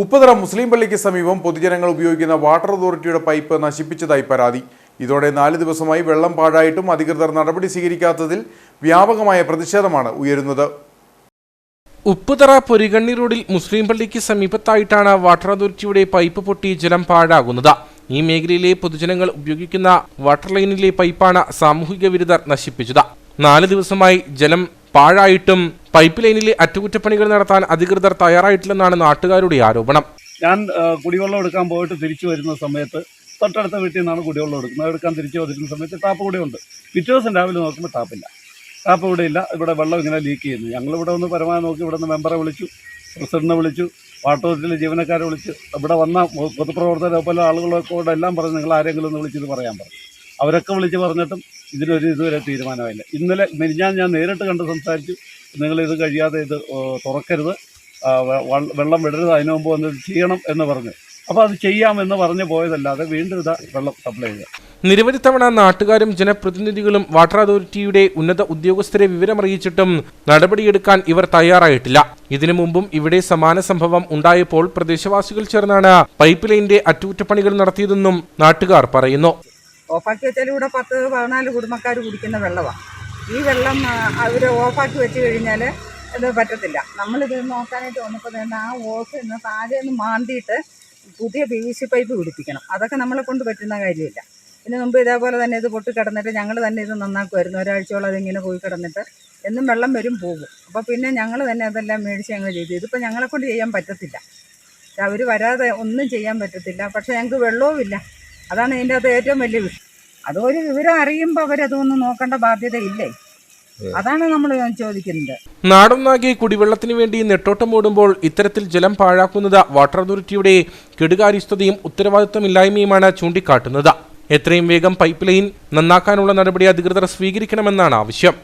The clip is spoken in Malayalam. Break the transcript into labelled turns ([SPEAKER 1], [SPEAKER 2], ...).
[SPEAKER 1] ഉപ്പുതറ മുസ്ലിം പള്ളിക്ക് സമീപം പൊതുജനങ്ങൾ ഉപയോഗിക്കുന്ന വാട്ടർ അതോറിറ്റിയുടെ പൈപ്പ് നശിപ്പിച്ചതായി പരാതി. ഇതോടെ നാല് ദിവസമായി വെള്ളം പാഴായിട്ടും അധികൃതർ നടപടി സ്വീകരിക്കാത്തതിൽ വ്യാപകമായ പ്രതിഷേധമാണ് ഉയരുന്നത്.
[SPEAKER 2] ഉപ്പുതറ പൊരികണ്ണി റോഡിൽ മുസ്ലിം പള്ളിക്ക് സമീപത്തായിട്ടാണ് വാട്ടർ അതോറിറ്റിയുടെ പൈപ്പ് പൊട്ടി ജലം പാഴാകുന്നത്. ഈ മേഖലയിലെ പൊതുജനങ്ങൾ ഉപയോഗിക്കുന്ന വാട്ടർ ലൈനിലെ പൈപ്പാണ് സാമൂഹിക വിരുദ്ധർ നശിപ്പിച്ചത്. നാല് ദിവസമായി ജലം പാഴായിട്ടും പൈപ്പ് ലൈനിലെ അറ്റകുറ്റപ്പണികൾ നടത്താൻ അധികൃതർ തയ്യാറായിട്ടില്ലെന്നാണ് നാട്ടുകാരുടെ ആരോപണം.
[SPEAKER 3] ഞാൻ കുടിവെള്ളം എടുക്കാൻ പോയിട്ട് തിരിച്ചു വരുന്ന സമയത്ത് തൊട്ടടുത്ത വീട്ടിൽ നിന്നാണ് കുടിവെള്ളം എടുക്കുന്നത്. എടുക്കാൻ തിരിച്ചു വന്നിരുന്ന സമയത്ത് ടാപ്പ് കൂടെ ഉണ്ട്. പിറ്റേ ദിവസം രാവിലെ നോക്കുമ്പോൾ ടാപ്പില്ല ടാപ്പ് ഇവിടെ ഇല്ല. ഇവിടെ വെള്ളം ഇങ്ങനെ ലീക്ക് ചെയ്യുന്നു. ഞങ്ങളിവിടെ ഒന്ന് പരമാവധി നോക്കി ഇവിടെ നിന്ന് മെമ്പറെ വിളിച്ചു പ്രസിഡന്റിനെ വിളിച്ചു വാട്ടർ അതോറിറ്റിയിലെ ജീവനക്കാരെ വിളിച്ച്. ഇവിടെ വന്ന പൊതുപ്രവർത്തകരെ പോലെ ആളുകളൊക്കെ കൂടെ എല്ലാം പറഞ്ഞ് നിങ്ങൾ ആരെങ്കിലും ഒന്ന് വിളിച്ചിത് പറയാൻ പറഞ്ഞു അവരൊക്കെ വിളിച്ച് പറഞ്ഞിട്ടും ഇതിനൊരു ഇതുവരെ തീരുമാനമായില്ല. ഇന്നലെ മിനിഞ്ഞാൻ ഞാൻ നേരിട്ട് കണ്ട് സംസാരിച്ചു. നിങ്ങളിത് കഴിയാതെ ഇത് തുറക്കരുത്. വെള്ളം വിടരുത്. അതിനു മുമ്പ് ചെയ്യണം എന്ന് പറഞ്ഞു. അപ്പോൾ അത് ചെയ്യാമെന്ന് പറഞ്ഞു പോയതല്ലാതെ വീണ്ടും ഇതാ വെള്ളം സപ്ലൈ ചെയ്യുക.
[SPEAKER 2] നിരവധി തവണ നാട്ടുകാരും ജനപ്രതിനിധികളും വാട്ടർ അതോറിറ്റിയുടെ ഉന്നത ഉദ്യോഗസ്ഥരെ വിവരമറിയിച്ചിട്ടും നടപടിയെടുക്കാൻ ഇവർ തയ്യാറായിട്ടില്ല. ഇതിനു മുമ്പും ഇവിടെ സമാന സംഭവം ഉണ്ടായപ്പോൾ പ്രദേശവാസികൾ ചേർന്നാണ് പൈപ്പ് ലൈനിന്റെ അറ്റകുറ്റപ്പണികൾ നടത്തിയതെന്നും നാട്ടുകാർ പറയുന്നു.
[SPEAKER 4] ഓഫാക്കി വെച്ചാൽ ഇവിടെ പത്ത് പതിനാല് കുടുംബക്കാർ കുടിക്കുന്ന വെള്ളമാണ് ഈ വെള്ളം അവർ ഓഫാക്കി വെച്ച് കഴിഞ്ഞാൽ ഇത് പറ്റത്തില്ല. നമ്മളിത് നോക്കാനായിട്ട് വന്നപ്പോൾ തന്നെ ആ ഓഫ് നിന്ന് താഴെ നിന്ന് മാന്തിയിട്ട് പുതിയ പി വി സി പൈപ്പ് പിടിപ്പിക്കണം. അതൊക്കെ നമ്മളെ കൊണ്ട് പറ്റുന്ന കാര്യമില്ല. ഇതിന് മുമ്പ് ഇതേപോലെ തന്നെ ഇത് പൊട്ടി കിടന്നിട്ട് ഞങ്ങൾ തന്നെ ഇത് നന്നാക്കുമായിരുന്നു ഒരാഴ്ചയോളം അതിങ്ങനെ പോയി കിടന്നിട്ട് എന്നും വെള്ളം വരും പോകും. അപ്പോൾ പിന്നെ ഞങ്ങൾ തന്നെ അതെല്ലാം മേടിച്ച് ഞങ്ങൾ ചെയ്തു. ഇതിപ്പോൾ ഞങ്ങളെക്കൊണ്ട് ചെയ്യാൻ പറ്റത്തില്ല. അവർ വരാതെ ഒന്നും ചെയ്യാൻ പറ്റത്തില്ല. പക്ഷേ ഞങ്ങൾക്ക് വെള്ളവും ഇല്ല അതാണ് ഇതിന്റെ അകത്ത് ഏറ്റവും വലിയ വിഷയം അതൊരു വിവരം അറിയുമ്പോൾ അവരതൊന്നും നോക്കേണ്ട ബാധ്യതയില്ലേ അതാണ് നമ്മൾ ചോദിക്കുന്നത്.
[SPEAKER 2] നാടൊന്നാകെ കുടിവെള്ളത്തിന് വേണ്ടി നെട്ടോട്ടം ഓടുമ്പോൾ ഇത്തരത്തിൽ ജലം പാഴാക്കുന്നത് വാട്ടർ അതോറിറ്റിയുടെ കെടുകാര്യസ്ഥതയും ഉത്തരവാദിത്വമില്ലായ്മയുമാണ് ചൂണ്ടിക്കാട്ടുന്നത്. എത്രയും വേഗം പൈപ്പ് ലൈൻ നന്നാക്കാനുള്ള നടപടി അധികൃതർ സ്വീകരിക്കണമെന്നാണ് ആവശ്യം.